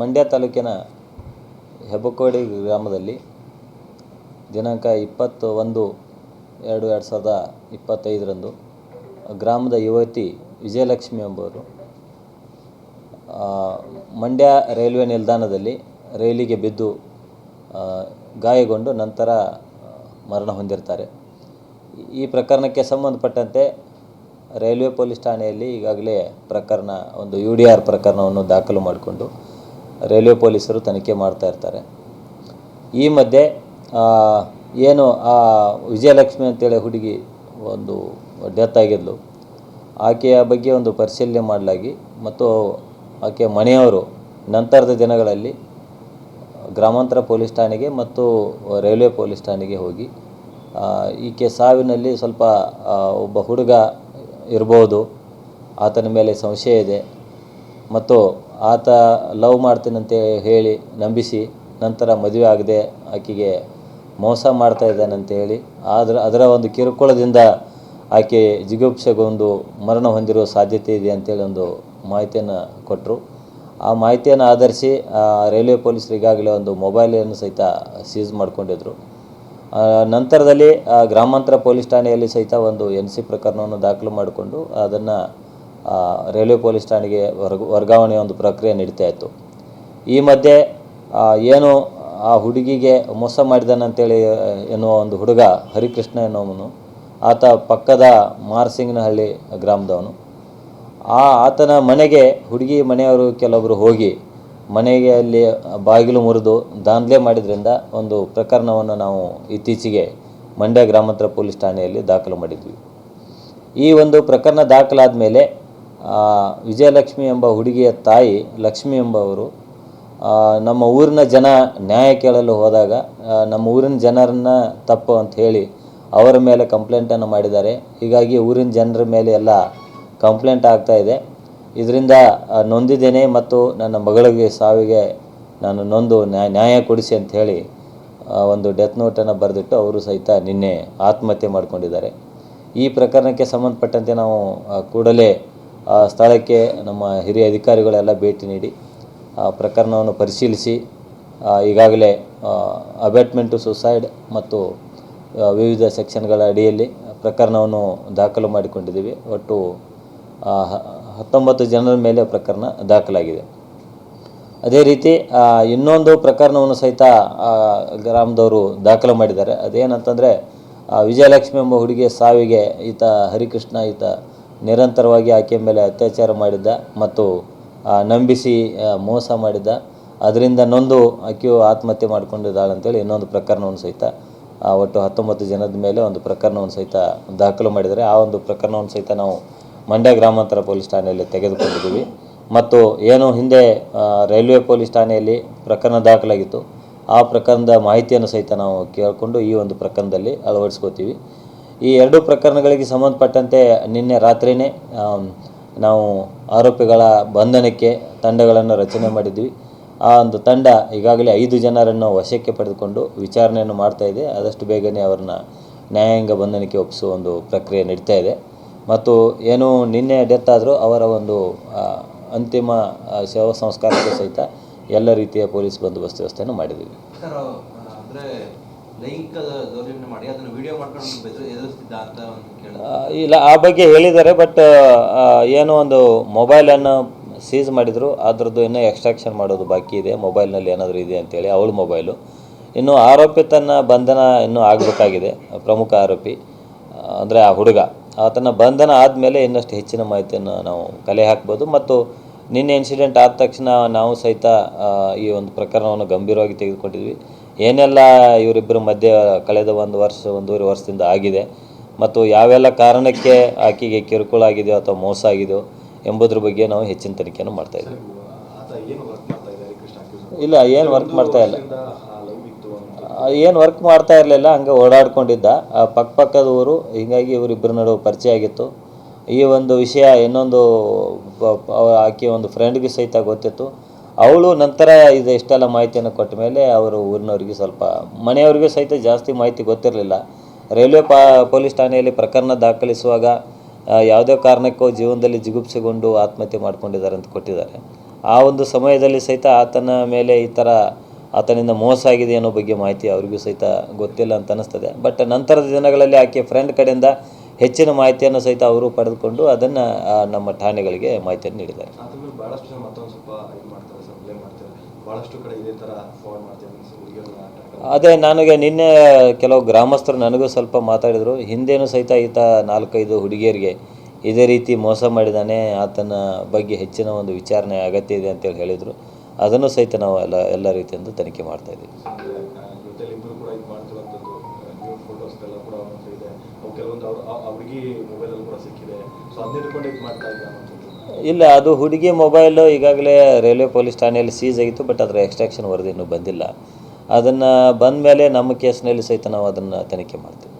ಮಂಡ್ಯ ತಾಲೂಕಿನ ಹೆಬ್ಬಕೋಡಿ ಗ್ರಾಮದಲ್ಲಿ ದಿನಾಂಕ ಇಪ್ಪತ್ತು ಒಂದು ಎರಡು ಎರಡು ಸಾವಿರದ ಇಪ್ಪತ್ತೈದರಂದು ಗ್ರಾಮದ ಯುವತಿ ವಿಜಯಲಕ್ಷ್ಮಿ ಎಂಬುವರು ಮಂಡ್ಯ ರೈಲ್ವೆ ನಿಲ್ದಾಣದಲ್ಲಿ ರೈಲಿಗೆ ಬಿದ್ದು ಗಾಯಗೊಂಡು ನಂತರ ಮರಣ ಹೊಂದಿರ್ತಾರೆ. ಈ ಪ್ರಕರಣಕ್ಕೆ ಸಂಬಂಧಪಟ್ಟಂತೆ ರೈಲ್ವೆ ಪೊಲೀಸ್ ಠಾಣೆಯಲ್ಲಿ ಈಗಾಗಲೇ ಪ್ರಕರಣ, ಒಂದು ಯು ಡಿ ಆರ್ ಪ್ರಕರಣವನ್ನು ದಾಖಲು ಮಾಡಿಕೊಂಡು ರೈಲ್ವೆ ಪೊಲೀಸರು ತನಿಖೆ ಮಾಡ್ತಾ ಇರ್ತಾರೆ. ಈ ಮಧ್ಯೆ ಏನು, ಆ, ವಿಜಯಲಕ್ಷ್ಮಿ ಅಂತೇಳಿ ಹುಡುಗಿ ಒಂದು ಡೆತ್ ಆಗಿದ್ಲು. ಆಕೆಯ ಬಗ್ಗೆ ಒಂದು ಪರಿಶೀಲನೆ ಮಾಡಲಾಗಿ ಮತ್ತು ಆಕೆಯ ಮನೆಯವರು ನಂತರದ ದಿನಗಳಲ್ಲಿ ಗ್ರಾಮಾಂತರ ಪೊಲೀಸ್ ಠಾಣೆಗೆ ಮತ್ತು ರೈಲ್ವೆ ಪೊಲೀಸ್ ಠಾಣೆಗೆ ಹೋಗಿ ಈಕೆ ಸಾವಿನಲ್ಲಿ ಸ್ವಲ್ಪ ಒಬ್ಬ ಹುಡುಗ ಇರ್ಬೋದು, ಆತನ ಮೇಲೆ ಸಂಶಯ ಇದೆ ಮತ್ತು ಆತ ಲವ್ ಮಾಡ್ತೀನಂತೆ ಹೇಳಿ ನಂಬಿಸಿ ನಂತರ ಮದುವೆ ಆಗದೆ ಆಕೆಗೆ ಮೋಸ ಮಾಡ್ತಾ ಇದ್ದಾನಂತ ಹೇಳಿ. ಆದ್ರೆ ಅದರ ಒಂದು ಕಿರುಕುಳದಿಂದ ಆಕೆ ಜಿಗುಪ್ಸೆಗೊಂಡು ಮರಣ ಹೊಂದಿರುವ ಸಾಧ್ಯತೆ ಇದೆ ಅಂತೇಳಿ ಒಂದು ಮಾಹಿತಿಯನ್ನು ಕೊಟ್ಟರು ಆ ಮಾಹಿತಿಯನ್ನು ಆಧರಿಸಿ ರೈಲ್ವೆ ಪೊಲೀಸರು ಈಗಾಗಲೇ ಒಂದು ಮೊಬೈಲನ್ನು ಸಹಿತ ಸೀಸ್ ಮಾಡ್ಕೊಂಡಿದ್ರು. ನಂತರದಲ್ಲಿ ಗ್ರಾಮಾಂತರ ಪೊಲೀಸ್ ಠಾಣೆಯಲ್ಲಿ ಸಹಿತ ಒಂದು ಎನ್ ಸಿ ಪ್ರಕರಣವನ್ನು ದಾಖಲು ಮಾಡಿಕೊಂಡು ಅದನ್ನು ರೈಲ್ವೆ ಪೊಲೀಸ್ ಠಾಣೆಗೆ ವರ್ಗ ವರ್ಗಾವಣೆಯ ಒಂದು ಪ್ರಕ್ರಿಯೆ ನಡೀತಾ ಇತ್ತು. ಈ ಮಧ್ಯೆ ಏನು ಆ ಹುಡುಗಿಗೆ ಮೋಸ ಮಾಡಿದಾನಂತೇಳಿ ಎನ್ನುವ ಒಂದು ಹುಡುಗ ಹರಿಕೃಷ್ಣ ಎನ್ನುವನು ಆತ ಪಕ್ಕದ ಮಾರ್ಸಿಂಗನಹಳ್ಳಿ ಗ್ರಾಮದವನು. ಆ ಆತನ ಮನೆಗೆ ಹುಡುಗಿ ಮನೆಯವರು ಕೆಲವೊಬ್ಬರು ಹೋಗಿ ಮನೆಗೆ ಅಲ್ಲಿ ಬಾಗಿಲು ಮುರಿದು ದಾಂಧಲೆ ಮಾಡಿದ್ರಿಂದ ಒಂದು ಪ್ರಕರಣವನ್ನು ನಾವು ಇತ್ತೀಚೆಗೆ ಮಂಡ್ಯ ಗ್ರಾಮಾಂತರ ಪೊಲೀಸ್ ಠಾಣೆಯಲ್ಲಿ ದಾಖಲು ಮಾಡಿದ್ವಿ. ಈ ಒಂದು ಪ್ರಕರಣ ದಾಖಲಾದ ಮೇಲೆ ವಿಜಯಲಕ್ಷ್ಮಿ ಎಂಬ ಹುಡುಗಿಯ ತಾಯಿ ಲಕ್ಷ್ಮಿ ಎಂಬವರು ನಮ್ಮ ಊರಿನ ಜನ ನ್ಯಾಯ ಕೇಳಲು ಹೋದಾಗ ನಮ್ಮ ಊರಿನ ಜನರನ್ನ ತಪ್ಪು ಅಂತ ಹೇಳಿ ಅವರ ಮೇಲೆ ಕಂಪ್ಲೇಂಟನ್ನು ಮಾಡಿದ್ದಾರೆ. ಹೀಗಾಗಿ ಊರಿನ ಜನರ ಮೇಲೆ ಎಲ್ಲ ಕಂಪ್ಲೇಂಟ್ ಆಗ್ತಾ ಇದೆ. ಇದರಿಂದ ನೊಂದಿದ್ದೇನೆ ಮತ್ತು ನನ್ನ ಮಗಳಿಗೆ ಸಾವಿಗೆ ನಾನು ನೊಂದು ನ್ಯಾಯ ನ್ಯಾಯ ಕೊಡಿಸಿ ಅಂತ ಹೇಳಿ ಒಂದು ಡೆತ್ ನೋಟನ್ನು ಬರೆದಿಟ್ಟು ಅವರು ಸಹಿತ ನಿನ್ನೆ ಆತ್ಮಹತ್ಯೆ ಮಾಡಿಕೊಂಡಿದ್ದಾರೆ. ಈ ಪ್ರಕರಣಕ್ಕೆ ಸಂಬಂಧಪಟ್ಟಂತೆ ನಾವು ಕೂಡಲೇ ಆ, ಸ್ಥಳಕ್ಕೆ ನಮ್ಮ ಹಿರಿಯ ಅಧಿಕಾರಿಗಳೆಲ್ಲ ಭೇಟಿ ನೀಡಿ ಆ ಪ್ರಕರಣವನ್ನು ಪರಿಶೀಲಿಸಿ ಈಗಾಗಲೇ ಅಬ್ಯಾಟ್ಮೆಂಟ್ ಟು ಸುಸೈಡ್ ಮತ್ತು ವಿವಿಧ ಸೆಕ್ಷನ್ಗಳ ಅಡಿಯಲ್ಲಿ ಪ್ರಕರಣವನ್ನು ದಾಖಲು ಮಾಡಿಕೊಂಡಿದ್ದೀವಿ. ಒಟ್ಟು ಹತ್ತೊಂಬತ್ತು ಜನರ ಮೇಲೆ ಪ್ರಕರಣ ದಾಖಲಾಗಿದೆ. ಅದೇ ರೀತಿ ಇನ್ನೊಂದು ಪ್ರಕರಣವನ್ನು ಸಹಿತ ಗ್ರಾಮದವರು ದಾಖಲು ಮಾಡಿದ್ದಾರೆ. ಅದೇನಂತಂದರೆ ವಿಜಯಲಕ್ಷ್ಮಿ ಎಂಬ ಹುಡುಗಿಯ ಸಾವಿಗೆ ಈತ ಹರಿಕೃಷ್ಣ ಈತ ನಿರಂತರವಾಗಿ ಆಕೆಯ ಮೇಲೆ ಅತ್ಯಾಚಾರ ಮಾಡಿದ್ದ ಮತ್ತು ನಂಬಿಸಿ ಮೋಸ ಮಾಡಿದ್ದ. ಅದರಿಂದ ನೊಂದು ಆಕೆಯು ಆತ್ಮಹತ್ಯೆ ಮಾಡಿಕೊಂಡಿದ್ದಾಳಂತೇಳಿ ಇನ್ನೊಂದು ಪ್ರಕರಣವನ್ನು ಸಹಿತ ಒಟ್ಟು ಹತ್ತೊಂಬತ್ತು ಜನದ ಮೇಲೆ ಒಂದು ಪ್ರಕರಣವನ್ನು ಸಹಿತ ದಾಖಲು ಮಾಡಿದರೆ ಆ ಒಂದು ಪ್ರಕರಣವನ್ನು ಸಹಿತ ನಾವು ಮಂಡ್ಯ ಗ್ರಾಮಾಂತರ ಪೊಲೀಸ್ ಠಾಣೆಯಲ್ಲಿ ತೆಗೆದುಕೊಂಡಿದ್ದೀವಿ. ಮತ್ತು ಏನು ಹಿಂದೆ ರೈಲ್ವೆ ಪೊಲೀಸ್ ಠಾಣೆಯಲ್ಲಿ ಪ್ರಕರಣ ದಾಖಲಾಗಿತ್ತು, ಆ ಪ್ರಕರಣದ ಮಾಹಿತಿಯನ್ನು ಸಹಿತ ನಾವು ಕೇಳಿಕೊಂಡು ಈ ಒಂದು ಪ್ರಕರಣದಲ್ಲಿ ಅಳವಡಿಸ್ಕೋತೀವಿ. ಈ ಎರಡು ಪ್ರಕರಣಗಳಿಗೆ ಸಂಬಂಧಪಟ್ಟಂತೆ ನಿನ್ನೆ ರಾತ್ರಿಯೇ ನಾವು ಆರೋಪಿಗಳ ಬಂಧನಕ್ಕೆ ತಂಡಗಳನ್ನು ರಚನೆ ಮಾಡಿದ್ವಿ. ಆ ಒಂದು ತಂಡ ಈಗಾಗಲೇ ಐದು ಜನರನ್ನು ವಶಕ್ಕೆ ಪಡೆದುಕೊಂಡು ವಿಚಾರಣೆಯನ್ನು ಮಾಡ್ತಾ ಇದೆ. ಆದಷ್ಟು ಬೇಗನೆ ಅವ್ರನ್ನ ನ್ಯಾಯಾಂಗ ಬಂಧನಕ್ಕೆ ಒಪ್ಪಿಸುವ ಒಂದು ಪ್ರಕ್ರಿಯೆ ನಡೀತಾ ಇದೆ. ಮತ್ತು ಏನು ನಿನ್ನೆ ಡೆತ್ ಆದರೂ ಅವರ ಒಂದು ಅಂತಿಮ ಶವ ಸಂಸ್ಕಾರಕ್ಕೆ ಸಹಿತ ಎಲ್ಲ ರೀತಿಯ ಪೊಲೀಸ್ ಬಂದೋಬಸ್ತ್ ವ್ಯವಸ್ಥೆಯನ್ನು ಮಾಡಿದ್ದೀವಿ ಇಲ್ಲ, ಆ ಬಗ್ಗೆ ಹೇಳಿದ್ದಾರೆ ಬಟ್ ಏನೋ ಒಂದು ಮೊಬೈಲನ್ನು ಸೀಸ್ ಮಾಡಿದರು, ಅದರದ್ದು ಇನ್ನೂ ಎಕ್ಸ್ಟ್ರಾಕ್ಷನ್ ಮಾಡೋದು ಬಾಕಿ ಇದೆ ಮೊಬೈಲ್ನಲ್ಲಿ ಏನಾದರೂ ಇದೆ ಅಂತೇಳಿ, ಅವಳ ಮೊಬೈಲು ಇನ್ನು ಆರೋಪಿತನ ಬಂಧನ ಇನ್ನೂ ಆಗಬೇಕಾಗಿದೆ, ಪ್ರಮುಖ ಆರೋಪಿ, ಅಂದರೆ ಆ ಹುಡುಗ. ಆತನ ಬಂಧನ ಆದಮೇಲೆ ಇನ್ನಷ್ಟು ಹೆಚ್ಚಿನ ಮಾಹಿತಿಯನ್ನು ನಾವು ಕಲೆ ಹಾಕ್ಬೋದು, ಮತ್ತು ನಿನ್ನೆ ಇನ್ಸಿಡೆಂಟ್ ಆದ ತಕ್ಷಣ ನಾವು ಸಹಿತ ಈ ಒಂದು ಪ್ರಕರಣವನ್ನು ಗಂಭೀರವಾಗಿ ತೆಗೆದುಕೊಂಡಿದ್ವಿ. ಏನೆಲ್ಲ ಇವರಿಬ್ಬರ ಮಧ್ಯೆ ಕಳೆದ ಒಂದು ವರ್ಷ ಒಂದೂವರೆ ವರ್ಷದಿಂದ ಆಗಿದೆ ಮತ್ತು ಯಾವೆಲ್ಲ ಕಾರಣಕ್ಕೆ ಆಕೆಗೆ ಕಿರುಕುಳ ಆಗಿದೆಯೋ ಅಥವಾ ಮೋಸ ಆಗಿದೆಯೋ ಎಂಬುದ್ರ ಬಗ್ಗೆ ನಾವು ಹೆಚ್ಚಿನ ತನಿಖೆಯನ್ನು ಮಾಡ್ತಾ ಇದ್ದೀವಿ? ಇಲ್ಲ ಏನು ವರ್ಕ್ ಮಾಡ್ತಾ ಇಲ್ಲ. ಏನು ವರ್ಕ್ ಮಾಡ್ತಾ ಇರಲಿಲ್ಲ ಹಂಗೆ ಓಡಾಡ್ಕೊಂಡಿದ್ದ. ಆ ಪಕ್ಕ ಪಕ್ಕದ ಊರು ಹೀಗಾಗಿ ಇವರಿಬ್ಬರ ನಡುವೆ ಪರಿಚಯ ಆಗಿತ್ತು. ಈ ಒಂದು ವಿಷಯ ಇನ್ನೊಂದು ಆಕೆ ಒಂದು ಫ್ರೆಂಡ್ಗೆ ಸಹಿತ ಗೊತ್ತಿತ್ತು. ಅವಳು ನಂತರ ಇದು ಇಷ್ಟೆಲ್ಲ ಮಾಹಿತಿಯನ್ನು ಕೊಟ್ಟ ಮೇಲೆ ಅವರು ಊರಿನವ್ರಿಗೆ ಸ್ವಲ್ಪ, ಮನೆಯವ್ರಿಗೂ ಸಹಿತ ಜಾಸ್ತಿ ಮಾಹಿತಿ ಗೊತ್ತಿರಲಿಲ್ಲ. ರೈಲ್ವೆ ಪಾ, ಪೊಲೀಸ್ ಠಾಣೆಯಲ್ಲಿ ಪ್ರಕರಣ ದಾಖಲಿಸುವಾಗ ಯಾವುದೇ ಕಾರಣಕ್ಕೂ ಜೀವನದಲ್ಲಿ ಜಿಗುಪ್ಸೆಗೊಂಡು ಆತ್ಮಹತ್ಯೆ ಮಾಡಿಕೊಂಡಿದ್ದಾರೆ ಅಂತ ಕೊಟ್ಟಿದ್ದಾರೆ. ಆ ಒಂದು ಸಮಯದಲ್ಲಿ ಸಹಿತ ಆತನ ಮೇಲೆ ಈ ಥರ ಆತನಿಂದ ಮೋಸ ಆಗಿದೆ ಅನ್ನೋ ಬಗ್ಗೆ ಮಾಹಿತಿ ಅವರಿಗೂ ಸಹಿತ ಗೊತ್ತಿಲ್ಲ ಅಂತ ಅನ್ನಿಸ್ತದೆ. ಬಟ್ ನಂತರದ ದಿನಗಳಲ್ಲಿ ಆಕೆ ಫ್ರೆಂಡ್ ಕಡೆಯಿಂದ ಹೆಚ್ಚಿನ ಮಾಹಿತಿಯನ್ನು ಸಹಿತ ಅವರು ಪಡೆದುಕೊಂಡು ಅದನ್ನು ನಮ್ಮ ಠಾಣೆಗಳಿಗೆ ಮಾಹಿತಿಯನ್ನು ನೀಡಿದ್ದಾರೆ. ಅದ್ರ ಮೇಲೆ ಭಾಳಷ್ಟು ಜನ ಮತ್ತೊಂದು ಸ್ವಲ್ಪ ಇದು ಮಾಡ್ತಾರೆ ಸರ್ ಬ್ಲೇಮ್ ಮಾಡ್ತಾರೆ. ಭಾಳಷ್ಟು ಕಡೆ ಇದೇ ಥರ ಫಾರ್ಡ್ ಮಾಡ್ತಾರೆ ಹುಡುಗಿಯರನ್ನ ಅದೇ ನನಗೆ ನಿನ್ನೆ ಕೆಲವು ಗ್ರಾಮಸ್ಥರು ನನಗೂ ಸ್ವಲ್ಪ ಮಾತಾಡಿದರು. ಹಿಂದೇನು ಸಹಿತ ಈತ ನಾಲ್ಕೈದು ಹುಡುಗಿಯರಿಗೆ ಇದೇ ರೀತಿ ಮೋಸ ಮಾಡಿದ್ದಾನೆ ಆತನ ಬಗ್ಗೆ ಹೆಚ್ಚಿನ ಒಂದು ವಿಚಾರಣೆ ಅಗತ್ಯ ಇದೆ ಅಂತೇಳಿ ಹೇಳಿದರು. ಅದನ್ನು ಸಹಿತ ನಾವು ಎಲ್ಲ ಎಲ್ಲ ರೀತಿಯಿಂದ ತನಿಖೆ ಮಾಡ್ತಾ ಇದ್ದೀವಿ ಅಂದರೆ ಜೊತೆಲಿ ಇಬ್ಬರು ಕೂಡ ಇದು ಮಾಡ್ತಿರುವಂಥದ್ದು ನ್ಯೂ ಫೋಟೋಸ್ಗೆಲ್ಲ ಕೂಡ ಹತ್ರ ಇದೆ. ಅವು ಕೆಲವೊಂದು ಅವ್ರ ಆ ಹುಡುಗಿ ಮೊಬೈಲಲ್ಲಿ ಕೂಡ ಸಿಕ್ಕಿದೆ. ಸೊ ಅದನ್ನ ಇಟ್ಕೊಂಡು ಇದು ಮಾಡ್ತಾ ಅನ್ನೋಂಥದ್ದು ಇಲ್ಲ, ಅದು ಹುಡುಗಿ ಮೊಬೈಲು ಈಗಾಗಲೇ ರೈಲ್ವೆ ಪೊಲೀಸ್ ಠಾಣೆಯಲ್ಲಿ ಸೀಸ್ ಆಗಿತ್ತು ಬಟ್ ಅದರ ಎಕ್ಸ್ಟ್ರಾಕ್ಷನ್ ವರದಿ ಇನ್ನೂ ಬಂದಿಲ್ಲ. ಅದನ್ನು ಬಂದ ಮೇಲೆ ನಮ್ಮ ಕೇಸ್ನಲ್ಲಿ ಸಹಿತ ನಾವು ಅದನ್ನು ತನಿಖೆ ಮಾಡ್ತೀವಿ.